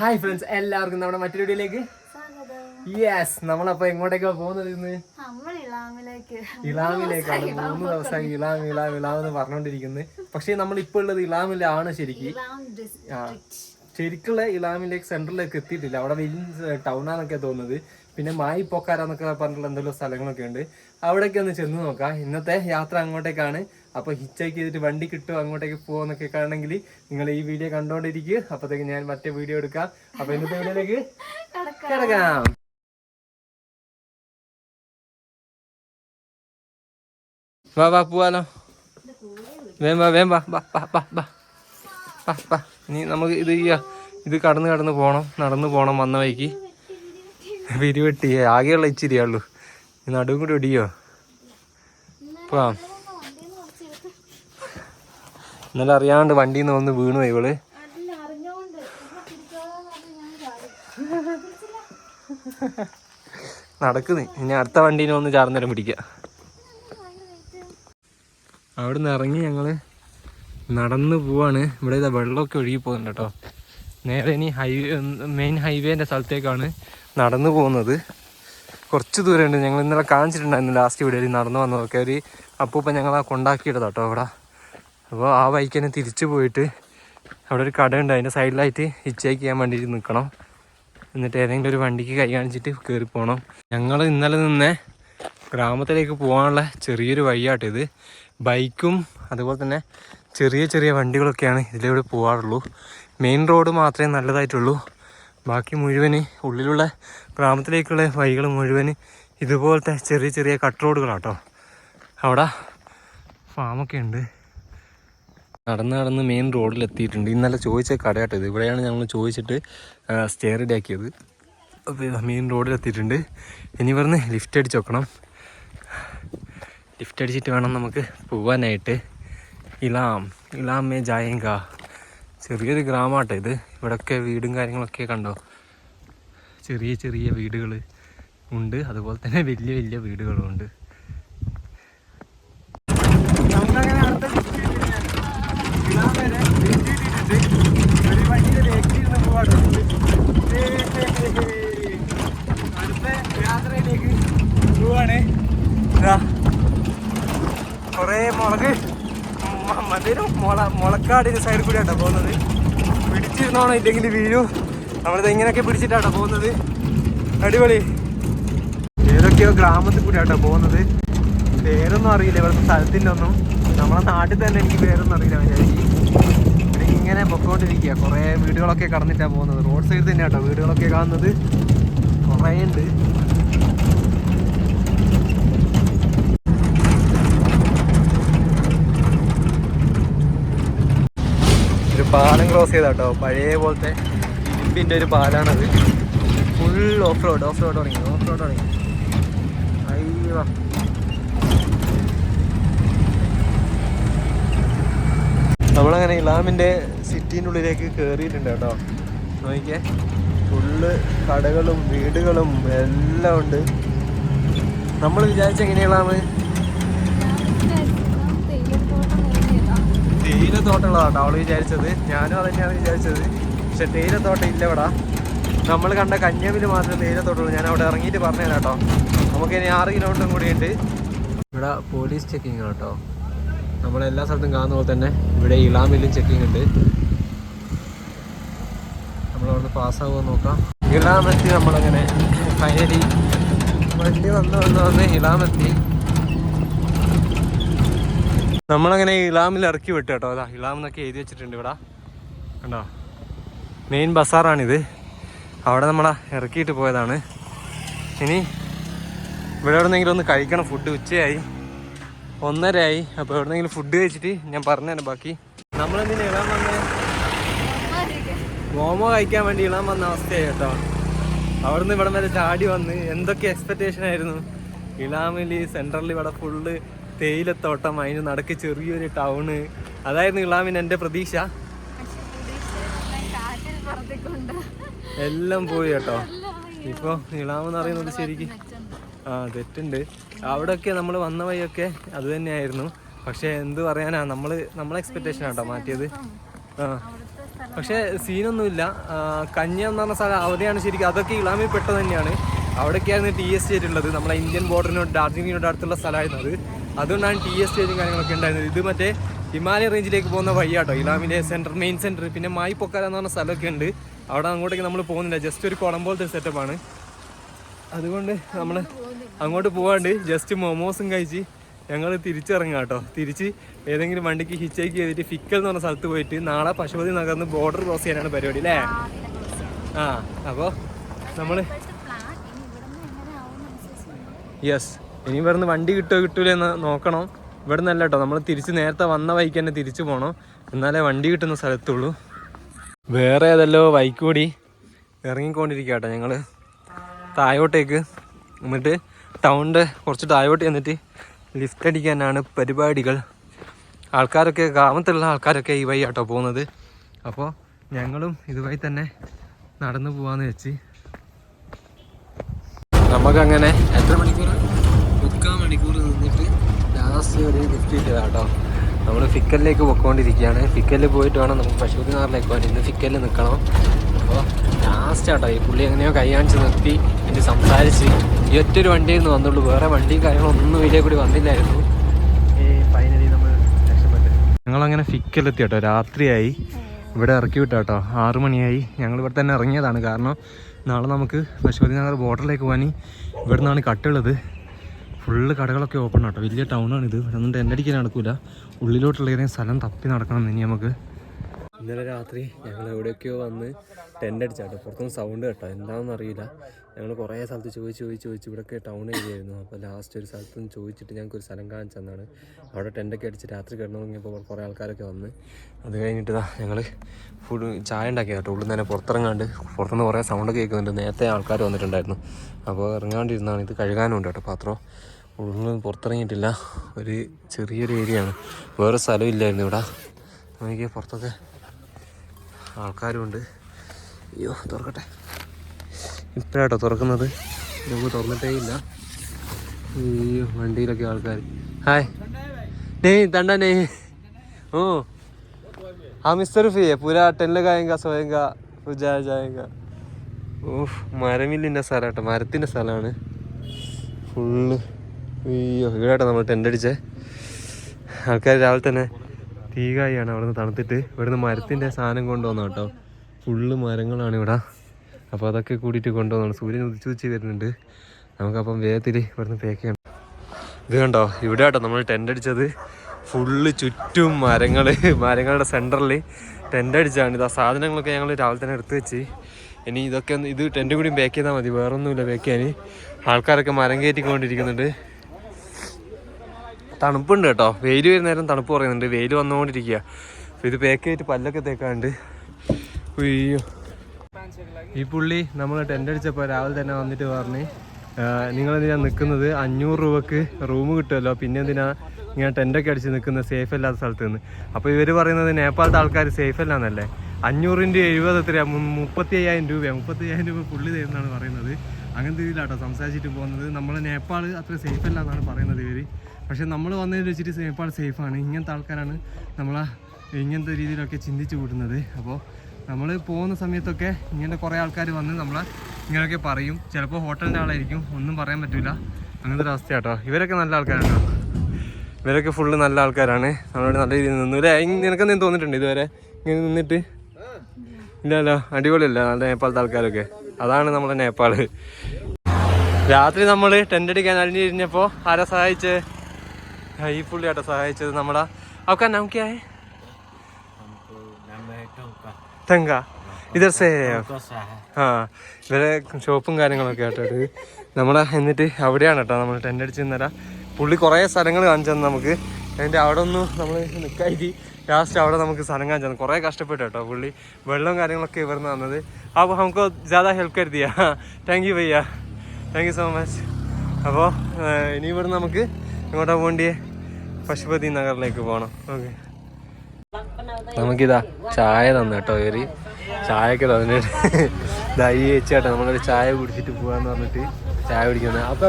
Hi friends എല്ലാവർക്കും നമ്മുടെ മറ്റൊരു വീഡിയോയിലേക്ക് യെസ് നമ്മളപ്പോ എങ്ങോട്ടേക്കാ പോകുന്നത് ഇന്ന്? ഇളാമിലേക്കാണ്. മൂന്ന് ദിവസം ഇളാം ഇളാം ഇളാം എന്ന് പറഞ്ഞുകൊണ്ടിരിക്കുന്നത് പക്ഷേ നമ്മൾ ഇപ്പോൾ ഉള്ളത് ഇളാമിലാണ് ശരിക്കും. ശരിക്കുള്ള ഇളാമിലേക്ക് സെൻട്രലിലേക്ക് എത്തിയിട്ടില്ല. അവിടെ വലിയ ടൗണാന്നൊക്കെ തോന്നുന്നത്. പിന്നെ മായി പൊക്കാരാന്നൊക്കെ പറഞ്ഞിട്ടുള്ള എന്തെങ്കിലും സ്ഥലങ്ങളൊക്കെ ഉണ്ട്. അവിടേക്ക് ഒന്ന് ചെന്ന് നോക്കാം. ഇന്നത്തെ യാത്ര അങ്ങോട്ടേക്കാണ്. അപ്പൊ ഹിച്ചൈക്ക് ചെയ്തിട്ട് വണ്ടി കിട്ടും അങ്ങോട്ടേക്ക് പോകുന്നൊക്കെ കാണണമെങ്കിൽ നിങ്ങൾ ഈ വീഡിയോ കണ്ടോണ്ടിരിക്കുക അപ്പത്തേക്ക് ഞാൻ മറ്റേ വീഡിയോ എടുക്കാം. അപ്പോൾ ഇന്നത്തെ വീഡിയോയിലേക്ക് കിടക്കാം. വാ വാ പോവാലോ. വേം വാ വേം വാ നമുക്ക് ഇത് ചെയ്യാം ഇത് കടന്ന് കടന്ന് പോകണം നടന്ന് പോകണം വന്ന വഴിക്ക്. വിരിവെട്ടി ആകെയുള്ള ഇച്ചിരിയുള്ളൂ നടുവും കൂടി ഇടിയോ പോവാം. ഇന്നലെ അറിയാണ്ട് വണ്ടിയിൽ നിന്ന് വന്ന് വീണു ഇവൾ. നടക്കുന്നു. ഇനി അടുത്ത വണ്ടീനെ ഒന്ന് ചാർന്നേരം പിടിക്കാം. അവിടുന്ന് ഇറങ്ങി ഞങ്ങൾ നടന്നു പോവാണ്. ഇവിടെ ഇതാ വെള്ളമൊക്കെ ഒഴുകി പോകുന്നുണ്ട് കേട്ടോ. നേരെ ഇനി ഹൈവേ മെയിൻ ഹൈവേന്റെ സ്ഥലത്തേക്കാണ് നടന്നു പോകുന്നത്. കുറച്ച് ദൂരമുണ്ട്. ഞങ്ങൾ ഇന്നലെ കാണിച്ചിട്ടുണ്ടായിരുന്നു ലാസ്റ്റ് വീഡിയോയിൽ നടന്നു വന്നതൊക്കെ. ഒരു അപ്പൂപ്പൻ ഞങ്ങളെ ആ കൊണ്ടാക്കിയിട്ടതാട്ടോ അവിടെ. അപ്പോൾ ആ ബൈക്ക് തന്നെ തിരിച്ചു പോയിട്ട് അവിടെ ഒരു കടയുണ്ട് അതിന്റെ സൈഡിലായിട്ട് ഹിച്ചേക്ക് ചെയ്യാൻ വേണ്ടിയിട്ട് നിൽക്കണം. എന്നിട്ട് ഏതെങ്കിലും ഒരു വണ്ടിക്ക് കൈ കാണിച്ചിട്ട് കയറി പോകണം ഞങ്ങൾ ഇന്നലെ നിന്ന് ഗ്രാമത്തിലേക്ക് പോകാനുള്ള ചെറിയൊരു വഴിയാട്ടിത് ബൈക്കും അതുപോലെ തന്നെ ചെറിയ ചെറിയ വണ്ടികളൊക്കെയാണ് ഇതിലൂടെ പോകാറുള്ളൂ. മെയിൻ റോഡ് മാത്രമേ നല്ലതായിട്ടുള്ളൂ. ബാക്കി മുഴുവൻ ഉള്ളിലുള്ള ഗ്രാമത്തിലേക്കുള്ള വഴികൾ മുഴുവൻ ഇതുപോലത്തെ ചെറിയ ചെറിയ കട്ട് റോഡുകളാട്ടോ അവിടെ ഫാമൊക്കെ ഉണ്ട്. നടന്ന് നടന്ന് മെയിൻ റോഡിൽ എത്തിയിട്ടുണ്ട് ഇന്നലെ ചോദിച്ച കടയാട്ടത് ഇവിടെയാണ് ഞങ്ങൾ ചോദിച്ചിട്ട് സ്റ്റേ റെഡി ആക്കിയത്. അപ്പോൾ മെയിൻ റോഡിൽ എത്തിയിട്ടുണ്ട് ഇനി പറഞ്ഞ് ലിഫ്റ്റ് അടിച്ച് വെക്കണം. ലിഫ്റ്റ് അടിച്ചിട്ട് വേണം നമുക്ക് പോവാനായിട്ട്. ഇലാം മേ ജായങ്ക. ചെറിയൊരു ഗ്രാമമാട്ടോ ഇത്. ഇവിടെയൊക്കെ വീടും കാര്യങ്ങളൊക്കെ കണ്ടോ? ചെറിയ ചെറിയ വീടുകൾ ഉണ്ട്. അതുപോലെ തന്നെ വലിയ വലിയ വീടുകളുണ്ട് നമുക്കങ്ങനെ ഇടാൻ വരെ വെച്ചിട്ടിട്ടുണ്ട്. ഒരു വണ്ടിയുടെ പോവാട്ടോ. ഏയ്. അടുത്ത യാത്രയിലേക്ക് പോവാണ്. കുറേ മുളക് മധുരം മുള മുളക്കാടിന്റെ സൈഡിൽ കൂടിയാട്ടോ പോകുന്നത് പിടിച്ചിരുന്നോണോ ഇല്ലെങ്കിൽ വീഴും നമ്മളിത് ഇങ്ങനെയൊക്കെ പിടിച്ചിട്ടാട്ടോ പോകുന്നത് അടിപൊളി ഏതൊക്കെയോ ഗ്രാമത്തിൽ കൂടിയാട്ടോ പോകുന്നത് പേരൊന്നും അറിയില്ല ഇവിടുത്തെ സ്ഥലത്തിന്റെ ഒന്നും നമ്മളെ നാട്ടിൽ തന്നെ എനിക്ക് പേരൊന്നും അറിയില്ല ഇവിടെ ഇങ്ങനെ പൊക്കോണ്ടിരിക്കുക കുറേ വീടുകളൊക്കെ കടന്നിട്ടാണ് പോകുന്നത്. റോഡ് സൈഡ് തന്നെ കേട്ടോ വീടുകളൊക്കെ കാണുന്നത്. കുറേ ഉണ്ട്. ഒരു പാലം ക്രോസ് ചെയ്താട്ടോ. പഴയ പോലത്തെ ഇരുമ്പിന്റെ ഒരു പാലാണത്. Full off road off road തുടങ്ങി ഓഫ് റോഡ് തുടങ്ങി. അയ്യോ. നമ്മളങ്ങനെ ഇളാമിന്റെ സിറ്റീന്റെ ഉള്ളിലേക്ക് കയറിയിട്ടുണ്ട് കേട്ടോ. നോക്കിയേ ഫുള്ള് കടകളും വീടുകളും എല്ലാം ഉണ്ട്. നമ്മൾ വിചാരിച്ച എങ്ങനെയാ ഇളാമ് തേയിലത്തോട്ടമുള്ളതാട്ടോ അവൾ വിചാരിച്ചത്. ഞാനും അത് തന്നെയാണ് വിചാരിച്ചത്. പക്ഷെ തേയിലത്തോട്ടം ഇല്ല ഇവിടെ. നമ്മൾ കണ്ട കന്യാമിൽ മാത്രമേ തേയിലത്തോട്ടമുള്ളൂ ഞാൻ അവിടെ ഇറങ്ങിയിട്ട് പറഞ്ഞു കേട്ടോ. നമുക്ക് ഇനി ആറ് കിലോമീറ്ററും കൂടി ഉണ്ട് ഇവിടെ പോലീസ് ചെക്കിങ് കേട്ടോ. നമ്മൾ എല്ലാ സ്ഥലത്തും കാണുന്ന പോലെ തന്നെ ഇവിടെ ഇളാമില്ലും ചെക്കിംഗ് ഉണ്ട്. നമ്മളവിടെ പാസ്സാകുമോ നോക്കാം. ഇളാമെത്തി നമ്മളങ്ങനെ. ഫൈനലി വണ്ടി വന്ന് വന്ന് വന്ന് ഇളാമെത്തി. നമ്മളങ്ങനെ ഇളാമിൽ ഇറക്കി വിട്ടു കേട്ടോ. അതാ ഇളാം എന്നൊക്കെ എഴുതി വെച്ചിട്ടുണ്ട് ഇവിടെ. കണ്ടോ? മെയിൻ ബസാറാണിത്. അവിടെ നമ്മളെ ഇറക്കിയിട്ട് പോയതാണ്. ഇനി ഇവിടെ എവിടെന്നെങ്കിലും ഒന്ന് കഴിക്കണം. ഫുഡ് ഉച്ചയായി. ഒന്നരയായി. അപ്പോൾ എവിടെന്നെങ്കിലും ഫുഡ് കഴിച്ചിട്ട് ഞാൻ പറഞ്ഞുതരാം ബാക്കി. നമ്മളെന്തിനാ ഇളാൻ വന്നത് മോമോ കഴിക്കാൻ വേണ്ടി ഇളാൻ വന്ന അവസ്ഥയായി കേട്ടോ. അവിടുന്ന് ഇവിടെ വരെ ചാടി വന്ന് എന്തൊക്കെ എക്സ്പെക്ടേഷൻ ആയിരുന്നു. ഇളാമിൽ സെൻട്രലിൽ ഇവിടെ ഫുള്ള് തേയിലത്തോട്ടം അതിന് നടക്ക് ചെറിയൊരു ടൗണ് അതായിരുന്നു ഇളാമിന് എന്റെ പ്രതീക്ഷ. എല്ലാം പോയി കേട്ടോ. ഇപ്പോൾ ഇളാമെന്ന് പറയുന്നത് ശരിക്കും ആ തെറ്റുണ്ട്. അവിടെയൊക്കെ നമ്മൾ വന്ന വഴിയൊക്കെ അത് തന്നെയായിരുന്നു. പക്ഷെ എന്ത് പറയാനാ നമ്മൾ നമ്മളെ എക്സ്പെക്ടേഷൻ ആട്ടോ മാറ്റിയത്. ആ. പക്ഷേ സീനൊന്നുമില്ല. കഞ്ഞ എന്ന് പറഞ്ഞ സ്ഥലം അവിടെയാണ് ശരിക്കും. അതൊക്കെ ഇളാമിൽ പെട്ടത് തന്നെയാണ്. അവിടെയൊക്കെയായിരുന്നു ടി എസ് സ്റ്റേറ്റ് ഉള്ളത്. നമ്മളെ ഇന്ത്യൻ ബോർഡറിനോട് ഡാർജിലിങ്ങിനോട് അടുത്തുള്ള സ്ഥലമായിരുന്നു അത് അതുകൊണ്ടാണ് ടി എസ് സ്റ്റേറ്റും കാര്യങ്ങളൊക്കെ ഉണ്ടായിരുന്നത്. ഇത് മറ്റേ ഹിമാലയ റേഞ്ചിലേക്ക് പോകുന്ന വഴിയാട്ടോ. ഇലാമിലെ സെന്റർ മെയിൻ സെന്റർ പിന്നെ മായി പൊക്കാല എന്ന് പറഞ്ഞ സ്ഥലമൊക്കെ ഉണ്ട്. അവിടെ അങ്ങോട്ടേക്ക് നമ്മൾ പോകുന്നില്ല. ജസ്റ്റ് ഒരു കുളം പോലത്തെ സെറ്റപ്പാണ് അതുകൊണ്ട് നമ്മൾ അങ്ങോട്ട് പോവാണ്ട് ജസ്റ്റ് മൊമോസും കഴിച്ച് ഞങ്ങൾ തിരിച്ചിറങ്ങാം കേട്ടോ. തിരിച്ച് ഏതെങ്കിലും വണ്ടിക്ക് ഹിച്ചേക്ക് ചെയ്തിട്ട് ഫിക്കൽ എന്ന് പറഞ്ഞ സ്ഥലത്ത് പോയിട്ട് നാളെ പശുപതി നഗർന്ന് ബോർഡർ ക്രോസ് ചെയ്യാനാണ് പരിപാടി അല്ലേ? ആ അപ്പോൾ നമ്മൾ യെസ് ഇനി ഇവിടുന്ന് വണ്ടി കിട്ടുമോ കിട്ടൂലേ എന്ന് നോക്കണം. ഇവിടെ നിന്നല്ല കേട്ടോ നമ്മൾ തിരിച്ച് നേരത്തെ വന്ന വൈക്ക് തന്നെ തിരിച്ചു പോകണം എന്നാലേ വണ്ടി കിട്ടുന്ന സ്ഥലത്തുള്ളൂ. വേറെ ഏതല്ലോ വൈക്ക് കൂടി ഇറങ്ങിക്കൊണ്ടിരിക്കുക കേട്ടോ ഞങ്ങൾ താഴോട്ടേക്ക് എന്നിട്ട് ടൗണിന്റെ കുറച്ച് താഴോട്ട് ചെന്നിട്ട് ലിഫ്റ്റ് അടിക്കാനാണ് പരിപാടികൾ. ആൾക്കാരൊക്കെ ഗ്രാമത്തിലുള്ള ആൾക്കാരൊക്കെ ഈ വഴി ആട്ടോ പോകുന്നത്. അപ്പോൾ ഞങ്ങളും ഇതുവഴി തന്നെ നടന്നു പോവാന്ന് വെച്ച്. നമുക്കങ്ങനെ എത്ര മണിക്കൂർ മുക്കാൽ മണിക്കൂർ നിന്നിട്ട് ലാസ്റ്റ് ഒരു ലിഫ്റ്റ് കിട്ടിയതാട്ടോ നമ്മൾ ഫിക്കലിലേക്ക് പോയിക്കൊണ്ടിരിക്കുകയാണ് ഫിക്കലിൽ പോയിട്ട് വേണം നമുക്ക് പശുപതിനാറിലേക്ക് പോകാൻ. ഇന്ന് ഫിക്കലിൽ നിൽക്കണം അപ്പോൾ ലാസ്റ്റ് ആട്ടോ ഈ പുള്ളി എങ്ങനെയോ കൈ കാണിച്ച് നിർത്തി എനിക്ക് സംസാരിച്ച്. ഈ ഒറ്റൊരു വണ്ടിയിൽ നിന്ന് വന്നുള്ളൂ. വേറെ വണ്ടിയും കാര്യങ്ങളൊന്നും ഇതിലേ കൂടി വന്നില്ലായിരുന്നു. ഈ ഫൈനലി നമ്മൾ രക്ഷപ്പെട്ടു. ഞങ്ങളങ്ങനെ ഫിക്കലെത്തി കേട്ടോ രാത്രിയായി. ഇവിടെ ഇറക്കി വിട്ടോ കേട്ടോ ആറ് മണിയായി. ഞങ്ങൾ ഇവിടെ തന്നെ ഇറങ്ങിയതാണ്. കാരണം നാളെ നമുക്ക് പശുപതി നഗർ ബോർഡറിലേക്ക് പോകാൻ ഇവിടെ നിന്നാണ് കട്ടുള്ളത്. ഫുള്ള് കടകളൊക്കെ ഓപ്പൺ ആട്ടോ. വലിയ ടൗണാണിത് ഇത് ഇവിടെ ഒന്നും ടെന്റ് അടിക്കാൻ നടക്കില്ല ഉള്ളിലോട്ടുള്ള ഏതെങ്കിലും സ്ഥലം തപ്പി നടക്കണം ഇനി നമുക്ക്. ഇന്നലെ രാത്രി ഞങ്ങൾ എവിടെയൊക്കെയോ വന്ന് ടെന്റ് അടിച്ചാട്ടോ. പുറത്തുനിന്ന് സൗണ്ട് കേട്ടോ. എന്താണെന്ന് അറിയില്ല. ഞങ്ങൾ കുറേ സ്ഥലത്ത് ചോദിച്ച് ചോദിച്ച് ചോദിച്ച് ഇവിടെയൊക്കെ ടൗൺ ഏരിയ ആയിരുന്നു. അപ്പോൾ ലാസ്റ്റ് ഒരു സ്ഥലത്ത് നിന്ന് ചോദിച്ചിട്ട് ഞങ്ങൾക്ക് ഒരു സ്ഥലം കാണിച്ചു തന്നാണ്. അവിടെ ടെന്റൊക്കെ അടിച്ച് രാത്രി കിടന്നു തുടങ്ങിയപ്പോൾ കുറേ ആൾക്കാരൊക്കെ വന്ന്. അത് കഴിഞ്ഞിട്ട് ഇതാ ഞങ്ങൾ ഫുഡ് ചായ ഉണ്ടാക്കിയത്. കേട്ടോ ഉള്ളിൽ നിന്ന് തന്നെ പുറത്തിറങ്ങാണ്ട് പുറത്തുനിന്ന് കുറേ സൗണ്ട് കേൾക്കുന്നുണ്ട്. നേരത്തെ ആൾക്കാർ വന്നിട്ടുണ്ടായിരുന്നു. അപ്പോൾ ഇറങ്ങാണ്ടിരുന്നാണ് ഇത് കഴുകാനുണ്ട് കേട്ടോ പാത്രം. ഉള്ളിൽ പുറത്തിറങ്ങിയിട്ടില്ല. ഒരു ചെറിയൊരു ഏരിയയാണ് വേറെ സ്ഥലമില്ലായിരുന്നു ഇവിടെ. നോക്കിയ പുറത്തൊക്കെ ആൾക്കാരുമുണ്ട്. അയ്യോ തുറക്കട്ടെ. ഇപ്പോഴാട്ടോ തുറക്കുന്നത്. നമുക്ക് തുറന്നിട്ടേ ഇല്ല അയ്യോ വണ്ടിയിലൊക്കെ ആൾക്കാർ ഹായ്. നെയ് തണ്ട നെയ്. ഓ. ആ മിസ്റ്റർ ഫി പൂരാ ടെന്നിലകായങ്ക സ്വയങ്ക ജായങ്ക. ഓ മരമില്ലിന്റെ സ്ഥലമാട്ടോ. മരത്തിന്റെ സ്ഥലമാണ്. ഫുള്ള്. അയ്യോ ഇവിടെ നമ്മൾ ടെന്റ് അടിച്ചേ. ആൾക്കാർ രാവിലെ തന്നെ തീകായാണ് അവിടെ നിന്ന് തണുത്തിട്ട്. ഇവിടുന്ന് മരത്തിന്റെ സാധനം കൊണ്ടുവന്നു കേട്ടോ. ഫുള്ള് മരങ്ങളാണ് ഇവിടെ. അപ്പോൾ അതൊക്കെ കൂടിയിട്ട് കൊണ്ടുവന്നാണ്. സൂര്യൻ ഉദിച്ചു ഉദിച്ച് വരുന്നുണ്ട്. നമുക്കപ്പം വേഗത്തിൽ ഇവിടുന്ന് പാക്ക് ചെയ്യണം ഇത് കണ്ടോ? ഇവിടെ കേട്ടോ നമ്മൾ ടെന്റ് അടിച്ചത്. ഫുള്ള് ചുറ്റും മരങ്ങൾ മരങ്ങളുടെ സെന്ററിൽ ടെന്റ് അടിച്ചാണ് ഇത് ആ സാധനങ്ങളൊക്കെ ഞങ്ങൾ രാവിലെ തന്നെ എടുത്തു വെച്ച്. ഇനി ഇതൊക്കെ ഇത് ടെന്റും കൂടി പാക്ക് ചെയ്താൽ മതി. വേറൊന്നുമില്ല പാക്ക് ചെയ്യാൻ ആൾക്കാരൊക്കെ മരം കയറ്റിക്കൊണ്ടിരിക്കുന്നുണ്ട്. തണുപ്പുണ്ട് കേട്ടോ. വെയിൽ വരുന്നേരം തണുപ്പ് പറയുന്നുണ്ട് വെയിൽ വന്നുകൊണ്ടിരിക്കുക അപ്പോൾ ഇത് പാക്ക് ചെയ്തിട്ട് പല്ലൊക്കെ തേക്കാണ്ട്. അയ്യോ ഈ പുള്ളി നമ്മൾ ടെന്റ് അടിച്ചപ്പോൾ രാവിലെ തന്നെ വന്നിട്ട് പറഞ്ഞ് നിങ്ങൾ എന്തിനാ നിൽക്കുന്നത് അഞ്ഞൂറ് രൂപക്ക് റൂം കിട്ടുമല്ലോ പിന്നെ എന്തിനാ ഇങ്ങനെ ടെന്റൊക്കെ അടിച്ച് നിൽക്കുന്നത് സേഫ് അല്ലാത്ത സ്ഥലത്ത് നിന്ന്? അപ്പോൾ ഇവർ പറയുന്നത് നേപ്പാളത്തെ ആൾക്കാർ സേഫ് അല്ലാന്നല്ലേ? അഞ്ഞൂറിന്റെ എഴുപത് എത്രയാ? മുപ്പത്തി അയ്യായിരം രൂപയാണ് മുപ്പത്തി അയ്യായിരം രൂപ പുള്ളി തരുന്നതാണ് പറയുന്നത്. അങ്ങനത്തെ രീതിയിലാട്ടോ സംസാരിച്ചിട്ട് പോകുന്നത്. നമ്മൾ നേപ്പാൾ അത്ര സേഫ് അല്ല എന്നാണ് പറയുന്നത് ഇവർ പക്ഷെ നമ്മൾ വന്നതിൽ വെച്ചിട്ട് നേപ്പാൾ സേഫാണ്. ഇങ്ങനത്തെ ആൾക്കാരാണ് നമ്മളെ ഇങ്ങനത്തെ രീതിയിലൊക്കെ ചിന്തിച്ചു കൂട്ടുന്നത്. അപ്പോൾ നമ്മൾ പോകുന്ന സമയത്തൊക്കെ ഇങ്ങനെ കുറേ ആൾക്കാർ വന്ന് നമ്മളെ ഇങ്ങനെയൊക്കെ പറയും. ചിലപ്പോൾ ഹോട്ടലിന്റെ ആളായിരിക്കും. ഒന്നും പറയാൻ പറ്റില്ല അങ്ങനത്തെ ഒരു അവസ്ഥയാട്ടോ. ഇവരൊക്കെ നല്ല ആൾക്കാരാണ്. ഇവരൊക്കെ ഫുള്ള് നല്ല ആൾക്കാരാണ്. നമ്മളോട് നല്ല രീതിയിൽ നിന്നു അല്ലേ നിനക്കെന്തെങ്കിലും തോന്നിയിട്ടുണ്ട് ഇതുവരെ? ഇങ്ങനെ നിന്നിട്ട്? ഇല്ലല്ലോ അടിപൊളിയല്ല. നല്ല നേപ്പാളത്തെ ആൾക്കാരൊക്കെ. അതാണ് നമ്മുടെ നേപ്പാൾ. രാത്രി നമ്മൾ ടെന്റ് അടിക്കാൻ അറിഞ്ഞിരിഞ്ഞപ്പോൾ ആരാ സഹായിച്ചേ? കൈപ്പുള്ളി ആട്ടോ സഹായിച്ചത് നമ്മളാ അവക്ക നമുക്ക് തങ്ക. ഇത് ആ ഇവരെ ഷോപ്പും കാര്യങ്ങളൊക്കെ ആട്ടോ ഇത്. നമ്മളെ എന്നിട്ട് അവിടെയാണ് കേട്ടോ നമ്മൾ ടെന്റ് അടിച്ച് നിന്നല പുള്ളി കുറേ സ്ഥലങ്ങൾ കാണിച്ചു തന്നെ നമുക്ക്. അതിന്റെ അവിടെ ഒന്ന് നമ്മൾ നിൽക്കാതി ലാസ്റ്റ് അവിടെ നമുക്ക് സ്ഥലം കാണിച്ചു തന്നെ. കുറേ കഷ്ടപ്പെട്ടു കേട്ടോ പുള്ളി. വെള്ളവും കാര്യങ്ങളൊക്കെ ഇവർന്ന് തന്നത്. അപ്പോൾ നമുക്ക് ജ്യാദാ ഹെൽപ്പ് കരുതിയ. താങ്ക് യു ഭയ്യ താങ്ക് യു സോ മച്ച് അപ്പോൾ ഇനി ഇവിടുന്ന് നമുക്ക് ഇങ്ങോട്ടാണ് പോകേണ്ടിയേ പശുപതി നഗറിലേക്ക് പോകണം ഓക്കെ. നമുക്കിതാ ചായ തന്നു കേട്ടോ ഇവർ. ചായയൊക്കെ തന്നിട്ട് ഇതാ ഈ ചേട്ടാ നമ്മളൊരു ചായ കുടിച്ചിട്ട് പോവാന്ന് പറഞ്ഞിട്ട് ചായ കുടിക്കുന്നത് അപ്പൊ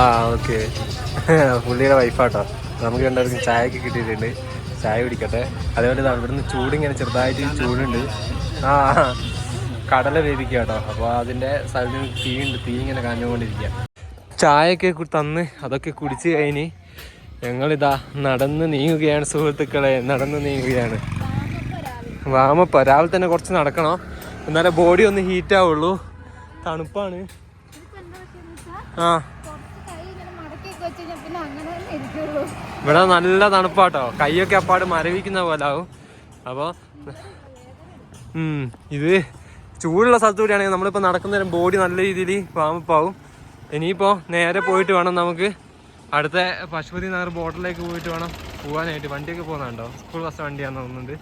ആ ഓക്കെ. പുള്ളിയുടെ വൈഫാട്ടോ നമുക്ക് രണ്ടാൾക്കും ചായയൊക്കെ കിട്ടിയിട്ടുണ്ട്. ചായ കുടിക്കട്ടെ. അതേപോലെ ഇതാ ഇവിടുന്ന് ചൂടിങ്ങനെ ചെറുതായിട്ട് ചൂടുണ്ട്. ആ കടല വേവിക്കുക കേട്ടോ. അപ്പോൾ അതിന്റെ സ്ഥലത്ത് തീ ഉണ്ട്. തീ ഇങ്ങനെ കാഞ്ഞുകൊണ്ടിരിക്കുക ചായയൊക്കെ തന്ന് അതൊക്കെ കുടിച്ച് കഴിഞ്ഞ് ഞങ്ങളിതാ നടന്ന് നീങ്ങുകയാണ് സുഹൃത്തുക്കളെ. നടന്ന് നീങ്ങുകയാണ്. വാമപ്പ രാവിലെ തന്നെ കുറച്ച് നടക്കണം? എന്നാലേ ബോഡി ഒന്ന് ഹീറ്റ് ആവുള്ളൂ. തണുപ്പാണ്. ആ. ഇവിടെ നല്ല തണുപ്പാട്ടോ. കൈയൊക്കെ അപ്പാട് മരവിക്കുന്ന പോലെ ആവും. അപ്പോൾ ഇത് ചൂടുള്ള സ്ഥലത്തൂടെയാണെങ്കിൽ നമ്മളിപ്പോൾ നടക്കുന്നേരം ബോഡി നല്ല രീതിയിൽ വാമപ്പാവും. ഇനിയിപ്പോൾ നേരെ പോയിട്ട് വേണം നമുക്ക് അടുത്ത പശുപതി നഗർ ബോട്ടിലേക്ക് പോയിട്ട് വേണം പോകാനായിട്ട്. വണ്ടിയൊക്കെ പോകുന്നുണ്ടോ? സ്കൂൾ ബസ് വണ്ടിയാന്ന് തോന്നുന്നുണ്ട്.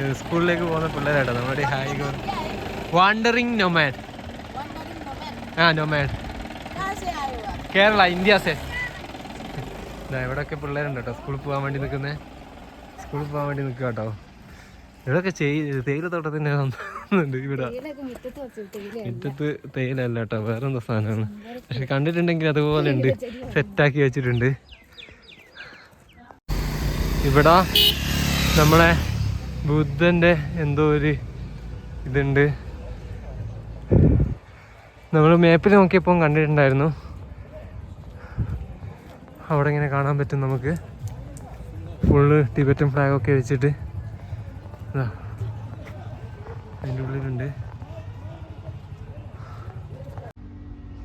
ഇത് സ്കൂളിലേക്ക് പോകുന്ന പിള്ളേരാട്ടോ. നമ്മുടെ ഹായ് വാണ്ടറിങ് നൊമാഡ് ആ നൊമാഡ് കേരള ഇന്ത്യ സെ ഇവിടെയൊക്കെ പിള്ളേരുണ്ട്? കേട്ടോ സ്കൂളിൽ പോകാൻ വേണ്ടി നിൽക്കുന്നേ. സ്കൂളിൽ പോകാൻ വേണ്ടി നിൽക്കുക കേട്ടോ ഇവിടെയൊക്കെ ചെയ് തേയില തോട്ടത്തിന്റെ ഉണ്ട് ഇവിടെ. മുറ്റത്ത് തേയിലല്ല കേട്ടോ വേറെന്താ സാധനമാണ്. പക്ഷെ കണ്ടിട്ടുണ്ടെങ്കിൽ അതുപോലെ ഉണ്ട്. സെറ്റാക്കി വെച്ചിട്ടുണ്ട്. ഇവിടെ നമ്മളെ ബുദ്ധന്റെ എന്തോ ഒരു ഇതുണ്ട്. നമ്മൾ മാപ്പിൽ നോക്കിയപ്പോൾ കണ്ടിട്ടുണ്ടായിരുന്നു. അവിടെ ഇങ്ങനെ കാണാൻ പറ്റും നമുക്ക്. ഫുള്ള് ടിബറ്റൻ ഫ്ലാഗൊക്കെ വെച്ചിട്ട്. ഇതാ അതിന്റെ ഉള്ളിലുണ്ട്.